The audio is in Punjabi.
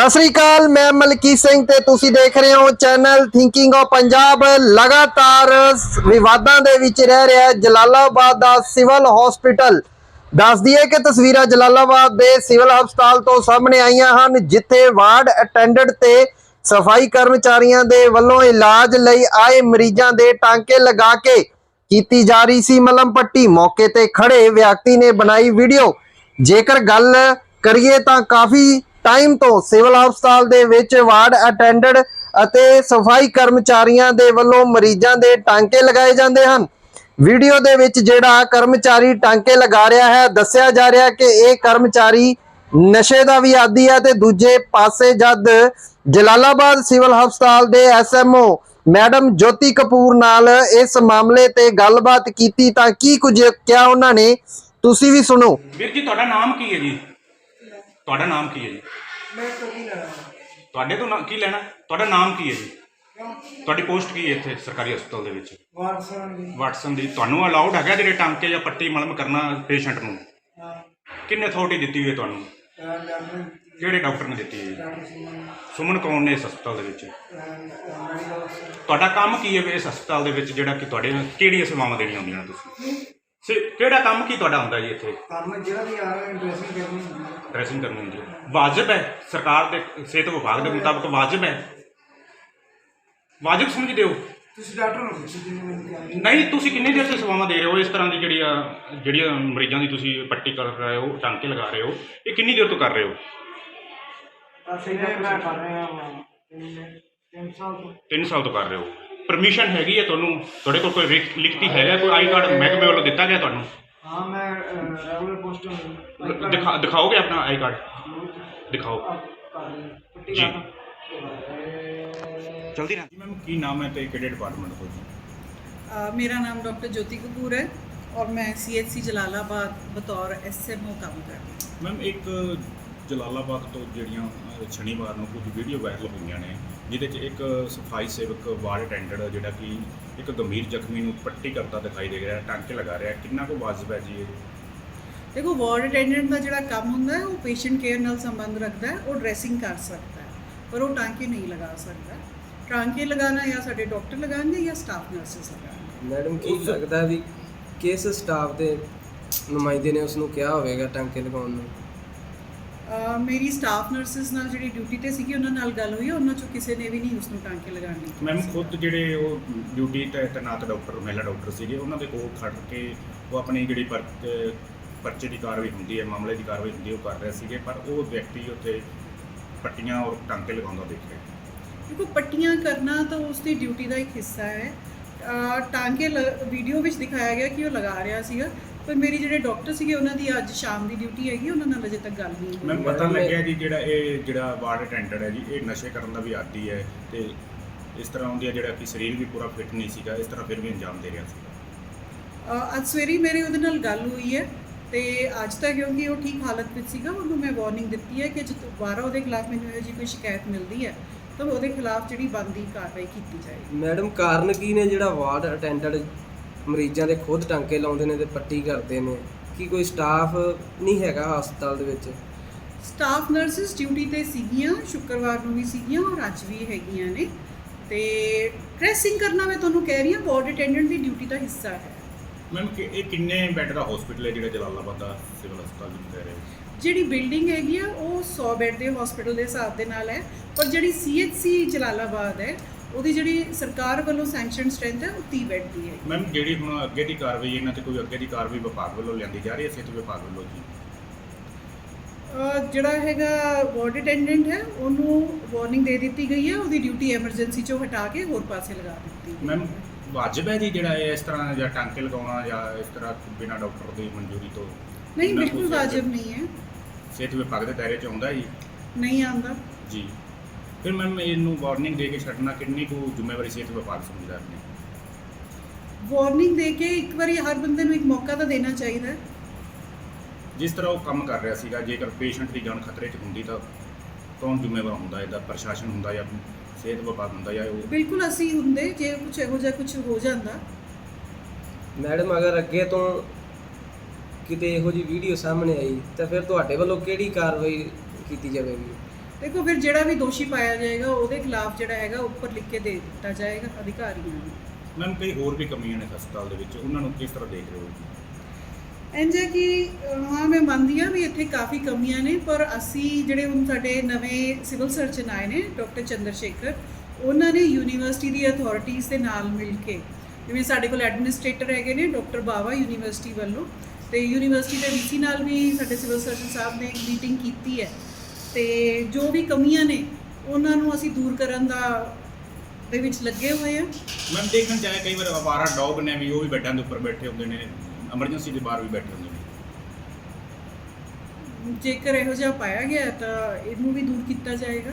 ਸਤਿ ਸ੍ਰੀ ਅਕਾਲ, ਮੈਂ ਮਲਕੀ ਸਿੰਘ ਤੇ ਤੁਸੀਂ ਦੇਖ ਰਹੇ ਹੋ ਚੈਨਲ ਥਿੰਕਿੰਗ ਆਫ ਪੰਜਾਬ ਲਗਾਤਾਰ ਵਿਵਾਦਾਂ ਦੇ ਵਿੱਚ ਰਹਿ ਰਿਹਾ ਜਲਾਲਾਬਾਦ ਦਾ ਸਿਵਲ ਹਸਪੀਟਲ। ਦੱਸ ਦਈਏ ਕਿ ਤਸਵੀਰਾਂ ਜਲਾਲਾਬਾਦ ਦੇ ਸਿਵਲ ਹਸਪਤਾਲ ਤੋਂ ਸਾਹਮਣੇ ਆਈਆਂ ਹਨ, ਜਿੱਥੇ ਵਾਰਡ ਅਟੈਂਡੈਂਟ ਤੇ ਸਫ਼ਾਈ ਕਰਮਚਾਰੀਆਂ ਦੇ ਵੱਲੋਂ ਇਲਾਜ ਲਈ ਆਏ ਮਰੀਜ਼ਾਂ ਦੇ ਟਾਂਕੇ ਲਗਾ ਕੇ ਕੀਤੀ ਜਾ ਰਹੀ ਸੀ ਮਲਮ ਪੱਟੀ। ਮੌਕੇ ਤੇ ਖੜੇ ਵਿਅਕਤੀ ਨੇ ਬਣਾਈ ਵੀਡੀਓ। ਜੇਕਰ ਗੱਲ ਕਰੀਏ ਤਾਂ ਕਾਫੀ ਟਾਈਮ ਤੋਂ ਸਿਵਲ ਹਸਪਤਾਲ ਦੇ ਵਿੱਚ ਵਾਰਡ ਅਟੈਂਡੈਂਟ ਅਤੇ ਸਫ਼ਾਈ ਕਰਮਚਾਰੀਆਂ ਦੇ ਵੱਲੋਂ ਮਰੀਜ਼ਾਂ ਦੇ ਟਾਂਕੇ ਲਗਾਏ ਜਾਂਦੇ ਹਨ। ਵੀਡੀਓ ਦੇ ਵਿੱਚ ਜਿਹੜਾ ਕਰਮਚਾਰੀ ਟਾਂਕੇ ਲਗਾ ਰਿਹਾ ਹੈ, ਦੱਸਿਆ ਜਾ ਰਿਹਾ ਕਿ ਇਹ ਕਰਮਚਾਰੀ ਨਸ਼ੇ ਦਾ ਵੀ ਆਦੀ ਹੈ ਤੇ ਦੂਜੇ ਪਾਸੇ ਜਦ ਜਲਾਲਾਬਾਦ ਸਿਵਲ ਹਸਪਤਾਲ ਦੇ ਐਸਐਮਓ ਮੈਡਮ ਜੋਤੀ ਕਪੂਰ ਨਾਲ ਇਸ ਮਾਮਲੇ ਤੇ ਗੱਲਬਾਤ ਕੀਤੀ ਤਾਂ ਕੀ ਕੁਝ ਕਿਹਾ ਉਹਨਾਂ ਨੇ? ਤੁਸੀਂ ਵੀ ਸੁਣੋ। ਵੀਰ ਜੀ, ਤੁਹਾਡਾ ਨਾਮ ਕੀ ਹੈ ਜੀ? ਤੁਹਾਡਾ ਨਾਮ ਕੀ ਹੈ ਜੀ? ਮੈਂ ਕੀ ਲੈਣਾ ਤੁਹਾਡੇ ਤੋਂ ਨਾ- ਕੀ ਲੈਣਾ? ਤੁਹਾਡਾ ਨਾਮ ਕੀ ਹੈ ਜੀ? ਤੁਹਾਡੀ ਪੋਸਟ ਕੀ ਹੈ ਇੱਥੇ ਸਰਕਾਰੀ ਹਸਪਤਾਲ ਦੇ ਵਿੱਚ? ਵਾਟਸਨ ਦੀ। ਵਾਟਸਨ ਦੀ। ਤੁਹਾਨੂੰ ਅਲਾਉਡ ਹੈਗਾ ਜਿਹੜੇ ਟਾਂਕੇ ਜਾਂ ਪੱਟੀ ਮਲਮ ਕਰਨਾ ਪੇਸ਼ੈਂਟ ਨੂੰ? ਹਾਂ। ਕਿੰਨੇ ਅਥਾਰਟੀ ਦਿੱਤੀ ਹੋਈ ਹੈ ਤੁਹਾਨੂੰ? ਕਿਹੜੇ ਡਾਕਟਰ ਨੇ ਦਿੱਤੀ ਹੈ? ਜੀ ਡਾਕਟਰ ਸਿੰਘ ਸੁਮਨ ਕੌਣ ਨੇ ਇਸ ਹਸਪਤਾਲ ਦੇ ਵਿੱਚ? ਮੈਡੀਕਲ ਤੁਹਾਡਾ ਕੰਮ ਕੀ ਹੈ ਵੀ ਇਸ ਹਸਪਤਾਲ ਦੇ ਵਿੱਚ ਜਿਹੜਾ ਕਿ ਤੁਹਾਡੇ ਕਿਹੜੀਆਂ ਸੇਵਾਵਾਂ ਦੇਣੀਆਂ ਹੁੰਦੀਆਂ ਤੁਸੀਂ? ਸੇ ਕਿਹੜਾ ਕੰਮ ਕੀ ਤੁਹਾਡਾ ਹੁੰਦਾ ਜੀ ਇੱਥੇ? ਕੰਮ ਜਿਹੜਾ ਵੀ ਆ ਰਿਹਾ ਡਰੈਸਿੰਗ ਕਰਨੀ ਹੁੰਦੀ ਹੈ। ਡਰੈਸਿੰਗ ਕਰਨੀ ਹੁੰਦੀ ਹੈ। ਵਾਜਬ ਹੈ? ਸਰਕਾਰ ਦੇ ਸਿਹਤ ਵਿਭਾਗ ਦੇ ਮੁਤਾਬਕ ਵਾਜਬ ਹੈ? ਵਾਜਬ ਸਮਝਦੇ ਹੋ? ਤੁਸੀਂ ਡਾਕਟਰ ਨੂੰ ਪੁੱਛੋ ਜਿੰਨੇ ਮੈਨੂੰ ਕਿਹਾ ਨਹੀਂ ਤੁਸੀਂ ਕਿੰਨੀ ਦੇਰ ਤੋਂ ਸੇਵਾਵਾਂ ਦੇ ਰਹੇ ਹੋ? ਇਸ ਤਰ੍ਹਾਂ ਦੀ ਜਿਹੜੀਆਂ ਜਿਹੜੀਆਂ ਮਰੀਜ਼ਾਂ ਦੀ ਤੁਸੀਂ ਪੱਟੀ ਕਰ ਰਹੇ ਹੋ ਟਾਂਕੇ ਲਗਾ ਰਹੇ ਹੋ ਇਹ ਕਿੰਨੀ ਦੇਰ ਤੋਂ ਕਰ ਰਹੇ ਹੋ? ਅਸੀਂ ਮੈਂ ਕਰ ਰਿਹਾ ਹਾਂ ਤਿੰਨ ਸਾਲ ਤੋਂ। 3 ਸਾਲ ਤੋਂ ਕਰ ਰਹੇ ਹੋ। ਪਰਮਿਸ਼ਨ ਹੈਗੀ ਹੈ ਤੁਹਾਨੂੰ? ਤੁਹਾਡੇ ਕੋਲ ਕੋਈ ਲਿਖ- ਲਿਖਤੀ ਹੈਗਾ? ਕੋਈ ਆਈ ਕਾਰਡ ਮਹਿਕਮੇ ਵੱਲੋਂ ਦਿੱਤਾ ਗਿਆ ਤੁਹਾਨੂੰ? ਹਾਂ ਮੈਂ ਰੈਗੂਲਰ ਪੋਸਟ ਨੂੰ ਦਿਖਾ ਦਿਖਾਓਗੇ ਆਪਣਾ ਆਈ ਕਾਰਡ? ਦਿਖਾਓ। ਜੀ। ਜਲਦੀ ਨਾ। ਮੈਮ ਕੀ ਨਾਮ ਹੈ ਤੇ ਕਿਹੜੇ ਡਿਪਾਰਟਮੈਂਟ ਤੋਂ ਜੀ? ਅ, ਮੇਰਾ ਨਾਮ ਡਾਕਟਰ ਜੋਤੀ ਕਪੂਰ ਹੈ ਔਰ ਮੈਂ ਸੀਐਚਸੀ ਜਲਾਲਾਬਾਦ ਬਤੌਰ ਐਸਐਮਓ ਕੰਮ ਕਰਦੀ ਹਾਂ। ਮੈਮ ਇੱਕ ਜਲਾਲਾਬਾਦ ਤੋਂ ਜਿਹੜੀਆਂ ਅਹ, ਸ਼ਨੀਵਾਰ ਨੂੰ ਕੁਝ ਵੀਡੀਓ ਵਾਇਰਲ ਹੋਈਆਂ ਨੇ ਜਿਹਦੇ 'ਚ ਇੱਕ ਸਫ਼ਾਈ ਸੇਵਕ ਵਾਰਡ ਅਟੈਂਡੈਂਟ ਜਿਹੜਾ ਕਿ ਇੱਕ ਗੰਭੀਰ ਜ਼ਖਮੀ ਨੂੰ ਪੱਟੀ ਕਰਦਾ ਦਿਖਾਈ ਦੇ ਰਿਹਾ ਟਾਂਕੇ ਲਗਾ ਰਿਹਾ ਕਿੰਨਾ ਕੁ ਵਾਜਬ ਹੈ ਜੀ ਇਹ? ਦੇਖੋ ਵਾਰਡ ਅਟੈਂਡੈਂਟ ਦਾ ਜਿਹੜਾ ਕੰਮ ਹੁੰਦਾ ਹੈ ਉਹ ਪੇਸ਼ੈਂਟ ਕੇਅਰ ਨਾਲ ਸੰਬੰਧ ਰੱਖਦਾ ਹੈ ਉਹ ਡਰੈਸਿੰਗ ਕਰ ਸਕਦਾ ਹੈ ਪਰ ਉਹ ਟਾਂਕੇ ਨਹੀਂ ਲਗਾ ਸਕਦਾ। ਟਾਂਕੇ ਲਗਾਉਣਾ ਜਾਂ ਸਾਡੇ ਡਾਕਟਰ ਲਗਾਉਣਗੇ ਜਾਂ ਸਟਾਫ ਨਰਸਿਸ ਲਗਾਉਣਗੇ। ਮੈਡਮ ਕੀ ਲੱਗਦਾ ਵੀ ਕਿਸ ਸਟਾਫ ਦੇ ਨੁਮਾਇੰਦੇ ਨੇ ਉਸ ਨੂੰ ਕਿਹਾ ਹੋਵੇਗਾ ਟਾਂਕੇ ਲਗਾਉਣ ਨੂੰ? ਮੇਰੀ ਸਟਾਫ ਨਰਸਿਸ ਨਾਲ ਜਿਹੜੀ ਡਿਊਟੀ ਤੇ ਸੀਗੀ ਉਹਨਾਂ ਨਾਲ ਗੱਲ ਹੋਈ ਉਹਨਾਂ ਚੋਂ ਕਿਸੇ ਨੇ ਵੀ ਨਹੀਂ ਉਸ ਨੂੰ ਟਾਂਕੇ ਲਗਾਉਣ ਲਈ ਮੈਮ। ਖੁਦ ਜਿਹੜੇ ਉਹ ਡਿਊਟੀ ਤੇ ਤੈਨਾਤ ਡਾਕਟਰ ਮਹਿਲਾ ਡਾਕਟਰ ਸੀਗੇ ਉਹਨਾਂ ਦੇ ਕੋਲ ਖੜ ਕੇ ਉਹ ਆਪਣੀ ਜਿਹੜੀ ਪਰ- ਪਰਚੇ ਦੀ ਕਾਰਵਾਈ ਹੁੰਦੀ ਹੈ ਮਾਮਲੇ ਦੀ ਕਾਰਵਾਈ ਹੁੰਦੀ ਹੈ ਉਹ ਕਰ ਰਹੇ ਸੀਗੇ ਪਰ ਉਹ ਵਿਅਕਤੀ ਉੱਥੇ ਪੱਟੀਆਂ ਔਰ ਟਾਂਕੇ ਲਗਾਉਂਦਾ ਦੇਖਿਆ ਦੇਖੋ ਪੱਟੀਆਂ ਕਰਨਾ ਤਾਂ ਉਸ ਦੀ ਡਿਊਟੀ ਦਾ ਇੱਕ ਹਿੱਸਾ ਹੈ। ਅਹ ਟਾਂਕੇ ਵੀਡੀਓ ਵਿੱਚ ਦਿਖਾਇਆ ਗਿਆ ਕਿ ਉਹ ਲਗਾ ਰਿਹਾ ਸੀਗਾ। ਪਰ ਮੇਰੀ ਜਿਹੜੇ ਡਾਕਟਰ ਸੀਗੇ ਉਹਨਾਂ ਦੀ ਅੱਜ ਸ਼ਾਮ ਦੀ ਡਿਊਟੀ ਹੈਗੀ ਉਹਨਾਂ ਨਾਲ ਅਜੇ ਤੱਕ ਗੱਲ ਨਹੀਂ ਹੋਈ। ਮੈਨੂੰ ਪਤਾ ਲੱਗਿਆ ਜੀ ਜਿਹੜਾ ਇਹ ਜਿਹੜਾ ਵਾਰਡ ਅਟੈਂਡੈਂਟ ਹੈ ਜੀ ਇਹ ਨਸ਼ੇ ਕਰਨ ਦਾ ਵੀ ਆਦੀ ਹੈ ਤੇ ਇਸ ਤਰ੍ਹਾਂ ਹੁੰਦੀ ਹੈ ਜਿਹੜਾ ਕਿ ਸਰੀਰ ਵੀ ਪੂਰਾ ਫਿੱਟ ਨਹੀਂ ਸੀਗਾ ਇਸ ਤਰ੍ਹਾਂ ਫਿਰ ਵੀ ਅੰਜਾਮ ਦੇ ਰਿਹਾ ਸੀ ਅੱਜ ਸਵੇਰੇ ਮੇਰੀ ਉਹਦੇ ਨਾਲ ਗੱਲ ਹੋਈ ਹੈ ਤੇ ਅੱਜ ਤੱਕ ਕਿਉਂਕਿ ਉਹ ਠੀਕ ਹਾਲਤ ਵਿੱਚ ਸੀਗਾ ਉਹਨੂੰ ਮੈਂ ਵਾਰਨਿੰਗ ਦਿੱਤੀ ਹੈ ਕਿ ਜੇ ਦੁਬਾਰਾ ਉਹਦੇ ਖਿਲਾਫ ਮੈਨੂੰ ਇਹੋ ਜਿਹੀ ਕੋਈ ਸ਼ਿਕਾਇਤ ਮਿਲਦੀ ਹੈ ਤਾਂ ਉਹਦੇ ਖਿਲਾਫ ਜਿਹੜੀ ਬਣਦੀ ਕਾਰਵਾਈ ਕੀਤੀ ਜਾਏਗੀ। ਮੈਡਮ ਕਾਰਨ ਕੀ ਨੇ ਜਿਹੜਾ ਵਾਰਡ ਅਟੈਂਡੈਂਟ ਮਰੀਜ਼ਾਂ ਦੇ ਖੁਦ ਟਾਂਕੇ ਲਾਉਂਦੇ ਨੇ ਤੇ ਪੱਟੀ ਕਰਦੇ ਨੇ। ਕੀ ਕੋਈ ਸਟਾਫ ਨਹੀਂ ਹੈਗਾ ਹਸਪਤਾਲ ਦੇ ਵਿੱਚ? ਸਟਾਫ ਨਰਸਿਸ ਡਿਊਟੀ ਤੇ ਸੀਗੀਆਂ ਸ਼ੁੱਕਰਵਾਰ ਨੂੰ ਵੀ ਸੀਗੀਆਂ ਔਰ ਅੱਜ ਵੀ ਹੈਗੀਆਂ ਨੇ। ਤੇ ਡਰੈਸਿੰਗ ਕਰਨਾ ਮੈਂ ਤੁਹਾਨੂੰ ਕਹਿ ਰਹੀ ਹਾਂ ਵਾਰਡ ਅਟੈਂਡੈਂਟ ਦੀ ਡਿਊਟੀ ਦਾ ਹਿੱਸਾ ਹੈ। ਮੈਮ ਕਿ ਇਹ ਕਿੰਨੇ ਬੈੱਡ ਦਾ ਹਸਪੀਟਲ ਹੈ ਜਿਹੜਾ ਜਲਾਲਾਬਾਦ ਦਾ ਸਿਵਲ ਹਸਪਤਾਲ ਜਿੱਥੇ ਕਹਿ ਰਹੇ ਜਿਹੜੀ ਬਿਲਡਿੰਗ ਹੈਗੀ ਆ ਉਹ 100 ਬੈੱਡ ਦੇ ਹਸਪੀਟਲ ਦੇ ਹਿਸਾਬ ਦੇ ਨਾਲ ਹੈ। ਪਰ ਜਿਹੜੀ ਸੀਐਚਸੀ ਜਲਾਲਾਬਾਦ ਹੈ ਉਹਦੀ ਜਿਹੜੀ ਸਰਕਾਰ ਵੱਲੋਂ ਸੈਂਕਸ਼ਨ ਸਟਰੈਂਥ ਹੈ ਉਹ 30 ਬੈੱਡ ਦੀ ਹੈ ਮੈਮ ਜਿਹੜੀ ਹੁਣ ਅੱਗੇ ਦੀ ਕਾਰਵਾਈ ਇਹਨਾਂ ਤੇ ਕੋਈ ਅੱਗੇ ਦੀ ਕਾਰਵਾਈ ਵਿਭਾਗ ਵੱਲੋਂ ਲਿਆਂਦੀ ਜਾ ਰਹੀ ਹੈ ਸਿਹਤ ਵਿਭਾਗ ਵੱਲੋਂ ਜੀ? ਜਿਹੜਾ ਹੈਗਾ ਵਾਰਡ ਅਟੈਂਡੈਂਟ ਹੈ ਉਹਨੂੰ ਵਾਰਨਿੰਗ ਦੇ ਦਿੱਤੀ ਗਈ ਹੈ ਉਹਦੀ ਡਿਊਟੀ ਐਮਰਜੈਂਸੀ ਚੋਂ ਹਟਾ ਕੇ ਹੋਰ ਪਾਸੇ ਲਗਾ ਦਿੱਤੀ ਮੈਮ। ਵਾਜਬ ਹੈ ਜੀ ਜਿਹੜਾ ਇਹ ਇਸ ਤਰ੍ਹਾਂ ਜਾਂ ਟਾਂਕੇ ਲਗਾਉਣਾ ਜਾਂ ਇਸ ਤਰ੍ਹਾਂ ਬਿਨਾਂ ਡਾਕਟਰ ਦੀ ਮਨਜ਼ੂਰੀ ਤੋਂ? ਨਹੀਂ ਬਿਲਕੁਲ। ਵਾਜਬ ਨਹੀਂ ਹੈ। ਸਿਹਤ ਵਿਭਾਗ ਦੇ ਦਾਇਰੇ 'ਚ ਆਉਂਦਾ ਜੀ? ਨਹੀਂ ਆਉਂਦਾ। ਜੀ। ਫਿਰ ਮੈਮ ਇਹਨੂੰ ਵਾਰਨਿੰਗ ਦੇ ਕੇ ਛੱਡਣਾ ਕਿੰਨੀ ਕੁ ਜ਼ਿੰਮੇਵਾਰੀ ਸਿਹਤ ਵਿਭਾਗ ਸਮਝਦਾ ਆਪਣੀ ਵਾਰਨਿੰਗ ਦੇ ਕੇ ਇੱਕ ਵਾਰੀ ਹਰ ਬੰਦੇ ਨੂੰ ਇੱਕ ਮੌਕਾ ਤਾਂ ਦੇਣਾ ਚਾਹੀਦਾ। ਹੈ ਜਿਸ ਤਰ੍ਹਾਂ ਉਹ ਕੰਮ ਕਰ ਰਿਹਾ ਸੀਗਾ ਜੇਕਰ ਪੇਸ਼ੈਂਟ ਦੀ ਜਾਨ ਖਤਰੇ 'ਚ ਹੁੰਦੀ ਤਾਂ ਕੌਣ ਜ਼ਿੰਮੇਵਾਰ ਹੁੰਦਾ? ਇਹਦਾ ਪ੍ਰਸ਼ਾਸਨ ਹੁੰਦਾ ਜਾਂ ਸਿਹਤ ਵਿਭਾਗ ਹੁੰਦਾ ਜਾਂ ਉਹ? ਬਿਲਕੁਲ ਅਸੀਂ ਹੁੰਦੇ ਜੇ ਕੁਝ ਇਹੋ ਜਿਹਾ ਕੁਝ ਹੋ ਜਾਂਦਾ। ਮੈਡਮ ਅਗਰ ਅੱਗੇ ਤੋਂ ਕਿਤੇ ਇਹੋ ਜੀ ਵੀਡੀਓ ਸਾਹਮਣੇ ਆਈ ਤਾਂ ਫਿਰ ਤੁਹਾਡੇ ਵੱਲੋਂ ਕਿਹੜੀ ਕਾਰਵਾਈ ਕੀਤੀ ਜਾਵੇਗੀ? ਦੇਖੋ ਫਿਰ ਜਿਹੜਾ ਵੀ ਦੋਸ਼ੀ ਪਾਇਆ ਜਾਏਗਾ ਉਹਦੇ ਖਿਲਾਫ ਜਿਹੜਾ ਹੈਗਾ ਉੱਪਰ ਲਿਖ ਕੇ ਦੇ ਦਿੱਤਾ ਜਾਏਗਾ ਅਧਿਕਾਰੀਆਂ ਨੂੰ। ਮੈਮ ਕਈ ਹੋਰ ਵੀ ਕਮੀਆਂ ਨੇ ਹਸਪਤਾਲ ਦੇ ਵਿੱਚ ਉਹਨਾਂ ਨੂੰ ਕਿਸ ਤਰ੍ਹਾਂ ਦੇਖ ਰਹੇ ਹੋ ਹੈ ਕਿ ਹਾਂ ਮੈਂ ਮੰਨਦੀ ਹਾਂ ਵੀ ਇੱਥੇ ਕਾਫੀ ਕਮੀਆਂ ਨੇ ਪਰ ਅਸੀਂ ਜਿਹੜੇ ਹੁਣ ਸਾਡੇ ਨਵੇਂ ਸਿਵਲ ਸਰਜਨ ਆਏ ਨੇ ਡਾਕਟਰ ਚੰਦਰ ਸ਼ੇਖਰ ਉਹਨਾਂ ਨੇ ਯੂਨੀਵਰਸਿਟੀ ਦੀ ਅਥਾਰਟੀਆਂ ਦੇ ਨਾਲ ਮਿਲ ਕੇ ਜਿਵੇਂ ਸਾਡੇ ਕੋਲ ਐਡਮਿਨਿਸਟ੍ਰੇਟਰ ਹੈਗੇ ਨੇ ਡਾਕਟਰ ਬਾਵਾ ਯੂਨੀਵਰਸਿਟੀ ਵੱਲੋਂ ਤੇ ਯੂਨੀਵਰਸਿਟੀ ਦੇ ਵੀਸੀ ਨਾਲ ਵੀ ਸਾਡੇ ਸਿਵਲ ਸਰਜਨ ਸਾਹਿਬ ਨੇ ਇੱਕ ਮੀਟਿੰਗ ਕੀਤੀ ਹੈ। ਤੇ ਜੋ ਵੀ ਕਮੀਆਂ ਨੇ ਉਹਨਾਂ ਨੂੰ ਅਸੀਂ ਦੂਰ ਕਰਨ ਦਾ ਦੇ ਵਿੱਚ ਲੱਗੇ ਹੋਏ ਆ ਮੈਮ ਦੇਖਣ ਚਾਹੇ ਕਈ ਵਾਰ ਅਵਾਰਾ ਡੌਗ ਨੇ ਵੀ ਉਹ ਵੀ ਬੈੱਡਾਂ ਦੇ ਉੱਪਰ ਬੈਠੇ ਹੁੰਦੇ ਨੇ ਐਮਰਜੈਂਸੀ ਦੇ ਬਾਹਰ ਵੀ ਬੈਠੇ ਹੁੰਦੇ ਨੇ। ਜੇਕਰ ਇਹੋ ਜਿਹਾ ਪਾਇਆ ਗਿਆ ਤਾਂ ਇਹਨੂੰ ਵੀ ਦੂਰ ਕੀਤਾ ਜਾਏਗਾ।